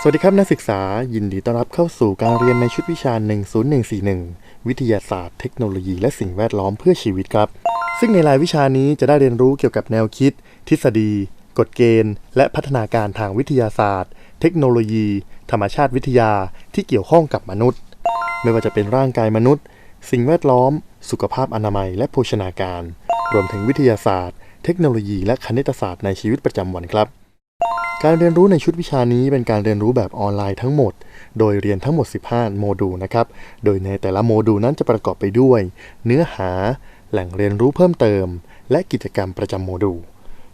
สวัสดีครับนักศึกษายินดีต้อนรับเข้าสู่การเรียนในชุดวิชา 10141 วิทยาศาสตร์เทคโนโลยีและสิ่งแวดล้อมเพื่อชีวิตครับ ซึ่งในรายวิชานี้จะได้เรียนรู้เกี่ยวกับแนวคิด ทฤษฎี กฎเกณฑ์ และพัฒนาการทางวิทยาศาสตร์ เทคโนโลยี ธรรมชาติวิทยาที่เกี่ยวข้องกับมนุษย์ ไม่ว่าจะเป็นร่างกายมนุษย์ สิ่งแวดล้อม สุขภาพอนามัย และโภชนาการ รวมถึงวิทยาศาสตร์ เทคโนโลยี และคณิตศาสตร์ในชีวิตประจำวันครับ การเรียนรู้ในชุดวิชานี้เป็นการเรียนรู้แบบออนไลน์ทั้งหมด โดยเรียนทั้งหมด 15 โมดูลนะครับ โดยในแต่ละโมดูลนั้นจะประกอบไปด้วย เนื้อหา แหล่งเรียนรู้เพิ่มเติม และกิจกรรมประจำโมดูล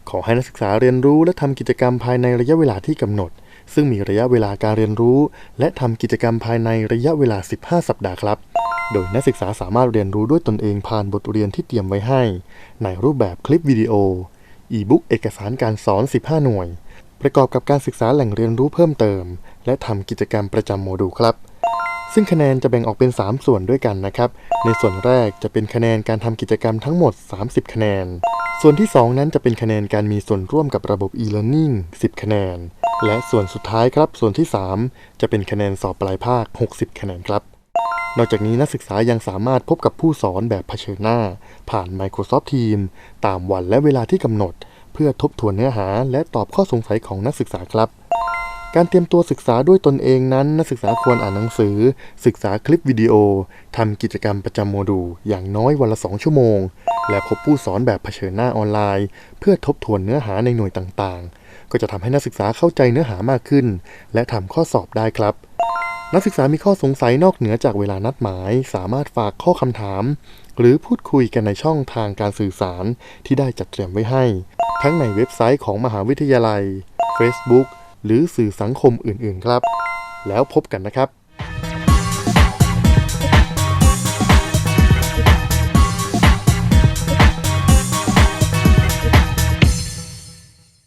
ขอให้นักศึกษาเรียนรู้และทำกิจกรรมภายในระยะเวลาที่กำหนด ซึ่งมีระยะเวลาการเรียนรู้ และทำกิจกรรมภายในระยะเวลา 15 สัปดาห์ครับโดยนักศึกษาสามารถเรียนรู้ด้วยตนเองผ่านบทเรียนที่เตรียมไว้ให้ ในรูปแบบคลิปวิดีโอ อีบุ๊กเอกสารการสอน 15 หน่วย ประกอบกับการศึกษาแหล่งเรียนรู้เพิ่มเติม และทำกิจกรรมประจำโมดูลครับ ซึ่งคะแนนจะแบ่งออกเป็น 3 ส่วนด้วยกันนะครับ ในส่วนแรกจะเป็นคะแนนการทำกิจกรรมทั้งหมด 30 คะแนน ส่วนที่ 2 นั้นจะเป็นคะแนนการมีส่วนร่วมกับระบบ e-learning 10 คะแนน และส่วนสุดท้ายครับ ส่วนที่ 3 จะเป็นคะแนนสอบปลายภาค 60 คะแนนครับนอกจากนี้นักศึกษายังสามารถพบกับผู้สอนแบบเผชิญหน้า ผ่าน Microsoft Teams ตามวันและเวลาที่กำหนด เพื่อทบทวนเนื้อหา และตอบข้อสงสัยของนักศึกษาครับการเตรียมตัวศึกษาด้วยตนเองนั้น นักศึกษาควรอ่านหนังสือ ศึกษาคลิปวิดีโอทำกิจกรรมประจำโมดูลอย่างน้อยวันละ 2 ชั่วโมง และพบผู้สอนแบบเผชิญหน้าออนไลน์ เพื่อทบทวนเนื้อหาในหน่วยต่างๆ ก็จะทำให้นักศึกษาเข้าใจเนื้อหามากขึ้น และทำข้อสอบได้ครับ นักศึกษามีข้อสงสัยนอกเหนือจากเวลานัดหมาย สามารถฝากข้อคำถาม หรือพูดคุยกันในช่องทางการสื่อสารที่ได้จัดเตรียมไว้ให้ ทั้งในเว็บไซต์ของมหาวิทยาลัย Facebook หรือสื่อสังคมอื่นๆครับ แล้วพบกันนะครับ